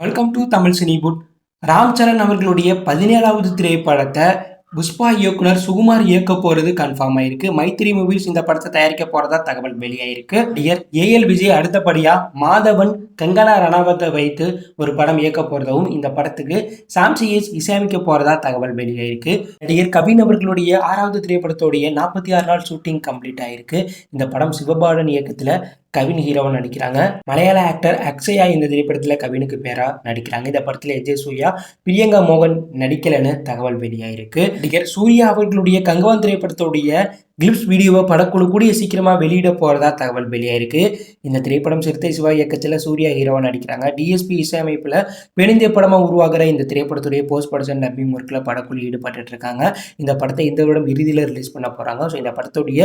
Welcome to Tamil சினிபுட் ராம் சரண் அவர்களுடைய பதினேழாவது திரைப்படத்தை புஷ்பா இயக்குனர் சுகுமார் இயக்க போகிறது கன்ஃபார்ம் ஆயிருக்கு. மைத்திரி மூவிஸ் இந்த படத்தை தயாரிக்க போறதா தகவல் வெளியாயிருக்கு. நடிகர் ஏஎல் விஜய் அடுத்தபடியா மாதவன் கங்கனா ரணாவத்தை வைத்து ஒரு படம் இயக்க போகிறதாவும் இந்த படத்துக்கு சாம்சிஎஸ் இசையமைக்க போறதா தகவல் வெளியாயிருக்கு. நடிகர் கவின் அவர்களுடைய ஆறாவது திரைப்படத்தோடைய நாற்பத்தி ஆறு நாள் ஷூட்டிங் கம்ப்ளீட் ஆயிருக்கு. இந்த படம் சிவபாலன் இயக்கத்தில் கவின் ஹீரோவா நடிக்கிறாங்க. மலையாள ஆக்டர் அக்ஷயா இந்த திரைப்படத்தில் கவினுக்கு பேரா நடிக்கிறாங்க. இந்த படத்தில் எஜய் சூர்யா பிரியங்கா மோகன் நடிக்கலன்னு தகவல் வெளியாயிருக்கு. நடிகர் சூர்யா அவர்களுடைய கங்கவான் திரைப்படத்துடைய கிளிப்ஸ் வீடியோவை படக்குழு கூடிய சீக்கிரமாக வெளியிட போகிறதா தகவல் வெளியாயிருக்கு. இந்த திரைப்படம் சிறுத்தை சிவா இயக்கத்தில் சூர்யா ஹீரோவாக நடிக்கிறாங்க. டிஎஸ்பி இசையமைப்பில் பெருந்திய படமாக உருவாகிற இந்த திரைப்படத்துடைய போஸ்ட் ப்ரொடக்ஷன் டப்பிங் ஒர்க்கில் படக்குழு ஈடுபட்டு இருக்காங்க. இந்த படத்தை இந்த வருடம் இறுதியில் ரிலீஸ் பண்ண போகிறாங்க ஸோ இந்த படத்துடைய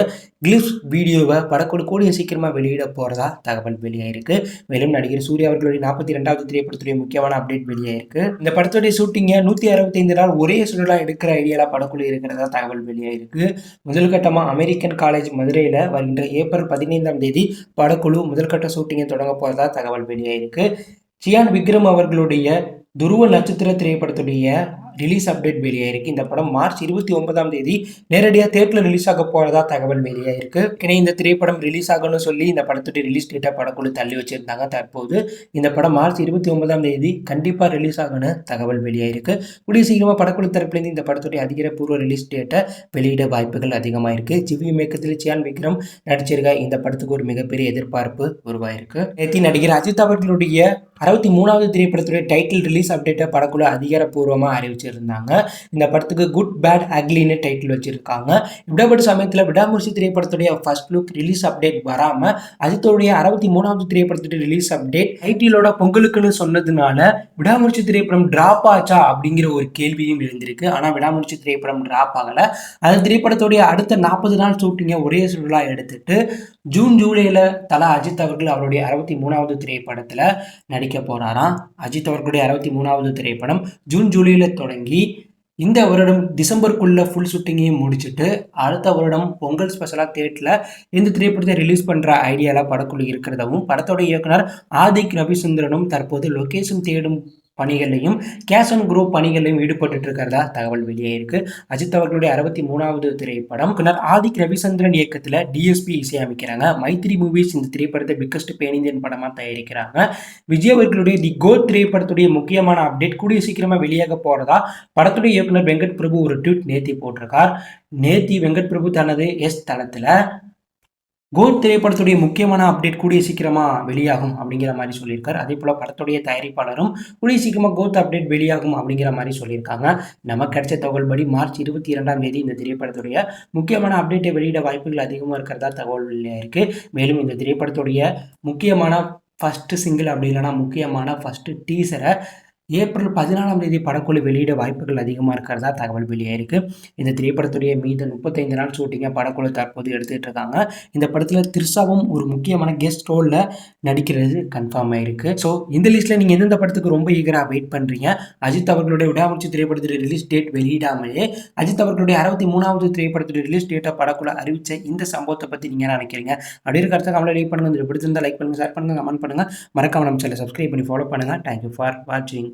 கிளிப்ஸ் வீடியோவை படக்குழு கூடிய சீக்கிரமாக வெளியிட போகிறதா தகவல் வெளியாயிருக்கு. மேலும் நடிகர் சூர்யா அவர்களுடைய நாற்பத்தி ரெண்டாவது திரைப்படத்துடைய முக்கியமான அப்டேட் வெளியாயிருக்கு. இந்த படத்துடைய ஷூட்டிங்கை நூற்றி அறுபத்தைந்து நாள் ஒரே சுழலாக எடுக்கிற ஐடியாவில் படக்குழு இருக்கிறதா தகவல் வெளியாயிருக்கு. முதல் கட்டமாக அமெரிக்கன் காலேஜ் மதுரையில் வருகின்ற ஏப்ரல் பதினைந்தாம் தேதி படக்குழு முதல்கட்ட ஷூட்டிங்கை தொடங்க போகிறதா தகவல் வெளியாயிருக்கு. சியான் விக்ரம் அவர்களுடைய துருவ நட்சத்திர திரைப்படத்துடைய ரிலீஸ் அப்டேட் வெளியாயிருக்கு இந்த படம் மார்ச் இருபத்தி ஒன்பதாம் தேதி நேரடியாக தேட்டரில் ரிலீஸ் ஆக போகிறதா தகவல் வெளியாயிருக்கு ஏன்னா இந்த திரைப்படம் ரிலீஸ் ஆகணும்னு சொல்லி இந்த படத்துடைய ரிலீஸ் டேட்டை படக்குழு தள்ளி வச்சிருந்தாங்க. தற்போது இந்த படம் மார்ச் இருபத்தி ஒன்பதாம் தேதி கண்டிப்பாக ரிலீஸ் ஆகணும் தகவல் வெளியாயிருக்கு கூடிய சீக்கிரமாக படக்குழு தரப்புலேருந்து இந்த படத்துடைய அதிகாரப்பூர்வ ரிலீஸ் டேட்டை வெளியிட வாய்ப்புகள் அதிகமாக இருக்குது ஜிவி மேக்கத்தில் சியான் விக்ரம் நடிச்சிருக்க இந்த படத்துக்கு ஒரு மிகப்பெரிய எதிர்பார்ப்பு உருவாயிருக்கு. நேத்தி நடிகர் அஜித் அவர்களுடைய அறுபத்தி மூணாவது திரைப்படத்துடைய டைட்டில் ரிலீஸ் அப்டேட்டை படக்குழு அதிகாரப்பூர்வமாக வச்சுருந்தாங்க. இந்த படத்துக்கு குட் பேட் அக்லின்னு டைட்டில் வச்சிருக்காங்க. இப்படிப்பட்ட சமயத்தில் விடாமுயற்சி திரைப்படத்துடைய ஃபர்ஸ்ட் லுக் ரிலீஸ் அப்டேட் வராமல் அஜித்தோடைய அறுபத்தி மூணாவது திரைப்படத்துடைய ரிலீஸ் அப்டேட் ஐடியிலோட பொங்கலுக்குன்னு சொன்னதுனால விடாமுயற்சி திரைப்படம் ட்ராப் ஆச்சா அப்படிங்கிற ஒரு கேள்வியும் எழுந்திருக்கு. ஆனால் விடாமுயற்சி திரைப்படம் ட்ராப் ஆகலை. அந்த திரைப்படத்துடைய அடுத்த நாற்பது நாள் ஷூட்டிங்கை ஒரே சுற்றுலா எடுத்துட்டு ஜூன் ஜூலையில் தலா அஜித் அவர்கள் அவருடைய அறுபத்தி மூணாவது திரைப்படத்தில் நடிக்க போகிறாராம் அஜித் அவர்களுடைய அறுபத்தி மூணாவது திரைப்படம் ஜூன் ஜூலையில் தொடங்கி இந்த வருடம் டிசம்பருக்குள்ள ஃபுல் ஷூட்டிங்கையும் முடிச்சுட்டு அடுத்த வருடம் பொங்கல் ஸ்பெஷலாக தேட்டில் இந்த திரைப்படத்தை ரிலீஸ் பண்ணுற ஐடியாவில் படக்குழு இருக்கிறதாவும் படத்தோட இயக்குனர் ஆதிக் ரவிசுந்தரனும் தற்போது லொகேஷன் தேடும் பணிகளையும் கேஷ் அண்ட் குரூப் பணிகளையும் ஈடுபட்டு இருக்கிறதா தகவல் இருக்கு. அஜித் அவர்களுடைய அறுபத்தி மூணாவது திரைப்படம். பின்னர் ஆதிக் ரவிச்சந்திரன் இயக்கத்தில் டிஎஸ்பி இசையமைக்கிறாங்க. மைத்ரி மூவிஸ் இந்த திரைப்படத்தை பிக்கஸ்ட் பேன் இந்தியன் படமாக தயாரிக்கிறாங்க. விஜய் அவர்களுடைய தி கோ திரைப்படத்துடைய முக்கியமான அப்டேட் கூடிய சீக்கிரமாக வெளியாக போகிறதா படத்துடைய இயக்குனர் வெங்கட் பிரபு ஒரு ட்வீட் நேத்தி போட்டிருக்கார். நேத்தி வெங்கட் பிரபு தனது எஸ் தளத்தில் கோட் திரைப்படத்துடைய முக்கியமான அப்டேட் கூடிய சீக்கிரமாக வெளியாகும் அப்படிங்கிற மாதிரி சொல்லியிருக்காரு. அதே போல் படத்துடைய தயாரிப்பாளரும் கூடிய சீக்கிரமாக கோத் அப்டேட் வெளியாகும் அப்படிங்கிற மாதிரி சொல்லியிருக்காங்க. நமக்கு கிடைச்ச தகவல் படி மார்ச் இருபத்தி இரண்டாம் தேதி இந்த திரைப்படத்துடைய முக்கியமான அப்டேட்டை வெளியிட வாய்ப்புகள் அதிகமாக இருக்கிறதா தகவல் இருக்குது மேலும் இந்த திரைப்படத்துடைய முக்கியமான ஃபஸ்ட்டு சிங்கிள் அப்படி இல்லைனா முக்கியமான ஃபஸ்ட்டு டீசரை ஏப்ரல் பதினாலாம் தேதி படக்குழு வெளியிட வாய்ப்புகள் அதிகமாக இருக்கிறதா தகவல் வெளியாயிருக்கு. இந்த திரைப்படத்துடைய மீது முப்பத்தைந்து நாள் ஷூட்டிங்கை படக்குழு தற்போது எடுத்துகிட்டு இருக்காங்க. இந்த படத்தில் திரிஷாவும் ஒரு முக்கியமான கெஸ்ட் ரோலில் நடிக்கிறது கன்ஃபார்ம் ஆயிருக்கு. ஸோ இந்த லிஸ்ட்டில் நீங்கள் எந்தெந்த படத்துக்கு ரொம்ப ஈகராக வெயிட் பண்ணுறீங்க அஜித் அவர்களுடைய விடாமுச்சி திரைப்படத்துடைய ரிலீஸ் டேட் வெளியிடாமலே அஜித் அவர்களுடைய அறுபத்தி மூணாவது திரைப்படத்துடைய ரிலீஸ் டேட்டை படக்குழு அறிவித்த இந்த சம்பவத்தை பற்றி நீங்கள் என்ன நினைக்கிறீங்க? அப்படி இருக்க கருத்தை கமெண்ட் லைக் பண்ணுங்கள் பிடிச்சிருந்தா லைக் பண்ணுங்கள் ஷேர் பண்ணுங்கள் கமெண்ட் பண்ணுங்கள் மறக்காம நம்ம சேனல் சப்ஸ்கிரைப் பண்ணி ஃபாலோ பண்ணுங்கள் தேங்க்யூ ஃபார் வாட்சிங்